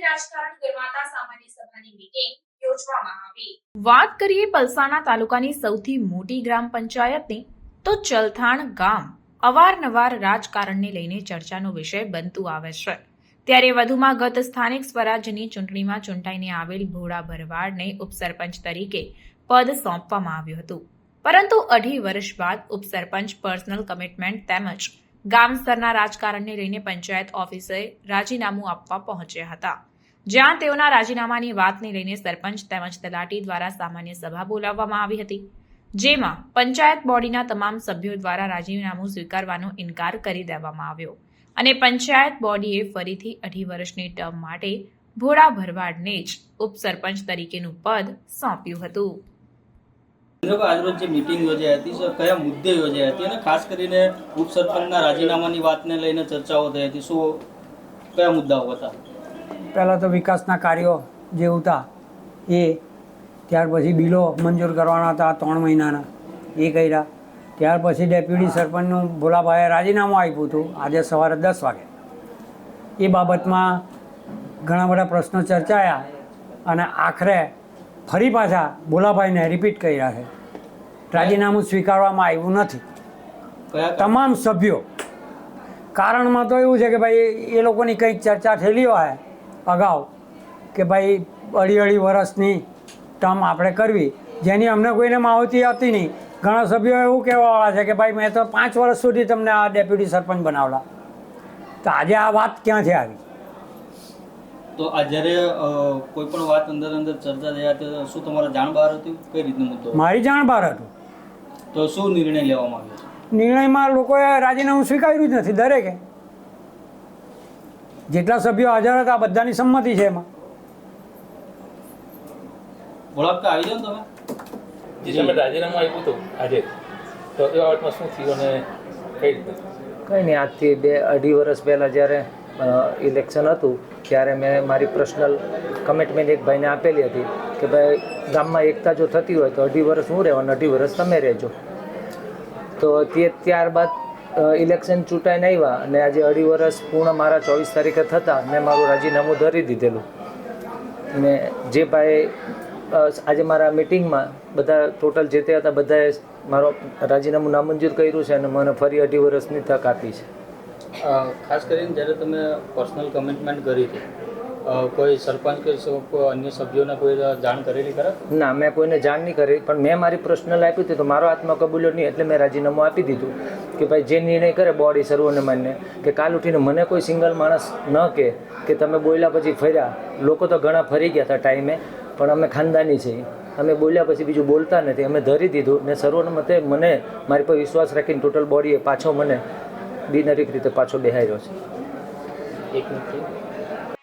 રાજકારણ ગરમાતા સામાન્ય સભાની મીટિંગ વાત કરીએ પલસાણા તાલુકાની સૌથી મોટી ગ્રામ પંચાયતની, તો ચલથાણ ગામ અવારનવાર રાજકારણને લઈને ચર્ચાનો વિષય બનતું આવે છે. ત્યારે વધુમાં ગત સ્થાનિક સ્વરાજ્યની ચૂંટણીમાં ચૂંટાઈને આવેલ ભોળા ભરવાડને ઉપસરપંચ તરીકે પદ સોંપવામાં આવ્યું હતું. પરંતુ અઢી વર્ષ બાદ ઉપસરપંચ પર્સનલ કમિટમેન્ટ તેમજ ગામ સ્તરના રાજકારણને લઈને પંચાયત ઓફિસે રાજીનામું આપવા પહોંચ્યા હતા. જ્યાં તેઓના રાજીનામાની વાતને લઈને સરપંચ તેમજ તલાટી દ્વારા સામાન્ય સભા બોલાવવામાં આવી હતી. જેમાં પંચાયત બોડીના તમામ સભ્યો દ્વારા રાજીનામું સ્વીકારવાનો ઇનકાર કરી દેવામાં આવ્યો અને પંચાયત બોડીએ ફરીથી અઢી વર્ષની ટર્મ માટે ભોળા ભરવાડને જ ઉપસરપંચ તરીકેનું પદ સોંપ્યું હતું. આજરોજ જે મિટિંગ યોજાઈ હતી, સર, કયા મુદ્દે યોજાઈ હતી અને ખાસ કરીને ઉપસરપંચના રાજીનામાની વાતને લઈને ચર્ચાઓ થઈ હતી, શું કયા મુદ્દાઓ હતા? પહેલાં તો વિકાસના કાર્યો જે હતા, એ ત્યાર પછી બિલો મંજૂર કરવાના હતા ત્રણ મહિનાના, એ કર્યા. ત્યાર પછી ડેપ્યુટી સરપંચનું ભોલાભાઈએ રાજીનામું આપ્યું હતું, આજે સવારે દસ વાગે. એ બાબતમાં ઘણા બધા પ્રશ્નો ચર્ચાયા અને આખરે ફરી પાછા ભોલાભાઈને રિપીટ કર્યા છે. રાજીનામું સ્વીકારવામાં આવ્યું નથી. તમામ સભ્યો. કારણમાં તો એવું છે કે ભાઈ એ લોકોની કંઈક ચર્ચા થયેલી હોય અગાઉ કે ભાઈ અઢી અઢી વર્ષની ટર્મ આપણે કરવી. જેની અમને કોઈને માહિતી હતી નહીં. ઘણા સભ્યો એવું કહેવાવાળા છે કે ભાઈ મેં તો પાંચ વર્ષ સુધી તમને આ ડેપ્યુટી સરપંચ બનાવલા. તો આજે આ વાત ક્યાંથી આવી? તો આ જ્યારે કોઈ પણ વાત અંદર અંદર ચર્ચા થયા તો શું તમારા જાણ બહાર હતું? કઈ રીતનો મુદ્દો મારી જાણ બહાર હતું. તો શું નિર્ણય લેવામાં આવ્યો નિર્ણયમાં લોકોએ રાજીનામું સ્વીકાર્યું જ નથી દરેકે. જેટલા સભ્યો હાજર હતા બધાની સંમતિ છે એમાં. ભોળાપકા આવી જાઓ તમે. જે તમે રાજીનામું આપ્યું હતું આજે. તો એ બાબતમાં શું થયું અને કઈ રીતે કંઈ નહીં આજથી બે અઢી વર્ષ પહેલાં જ્યારે ઇલેક્શન હતું, ત્યારે મેં મારી પર્સનલ કમિટમેન્ટ એક ભાઈને આપેલી હતી કે ભાઈ, ગામમાં એકતા જો થતી હોય તો અઢી વર્ષ હું રહેવાનું, અઢી વર્ષ તમે રહેજો. તો તે ત્યારબાદ ઇલેક્શન ચૂંટાઈને આવ્યા અને આજે અઢી વર્ષ પૂર્ણ મારા ચોવીસ તારીખે થતાં મેં મારું રાજીનામું ધરી દીધેલું. ને જે ભાઈ આજે મારા મિટિંગમાં બધા ટોટલ જે તે હતા બધાએ મારો રાજીનામું નામંજૂર કર્યું છે અને મને ફરી અઢી વર્ષની તક આપી છે. ખાસ કરીને જ્યારે તમે પર્સનલ કમિટમેન્ટ કરી હતી કોઈ સરપંચ કે કોઈ અન્ય સભ્યોને કોઈ જાણ કરેલી ખરા? ના, મેં કોઈને જાણ નહીં કરી, પણ મેં મારી પર્સનલ આપી હતી તો મારો આત્મા કબૂલ્યો નહીં, એટલે મેં રાજીનામું આપી દીધું કે ભાઈ જે નિર્ણય કરે બોડી સર્વોને માન્ય, કે કાલ ઉઠીને મને કોઈ સિંગલ માણસ ન કહે કે તમે બોલ્યા પછી ફર્યા. લોકો તો ઘણા ફરી ગયા હતા ટાઈમે પણ અમે ખાનદાની છીએ. અમે બોલ્યા પછી બીજું બોલતા નથી. અમે ધરી દીધું ને સર્વોને મતે મને, મારી પર વિશ્વાસ રાખીને ટોટલ બોડીએ પાછો મને બિનહરીફ રીતે પાછો બેહાર્યો છે. એક મિનિટ.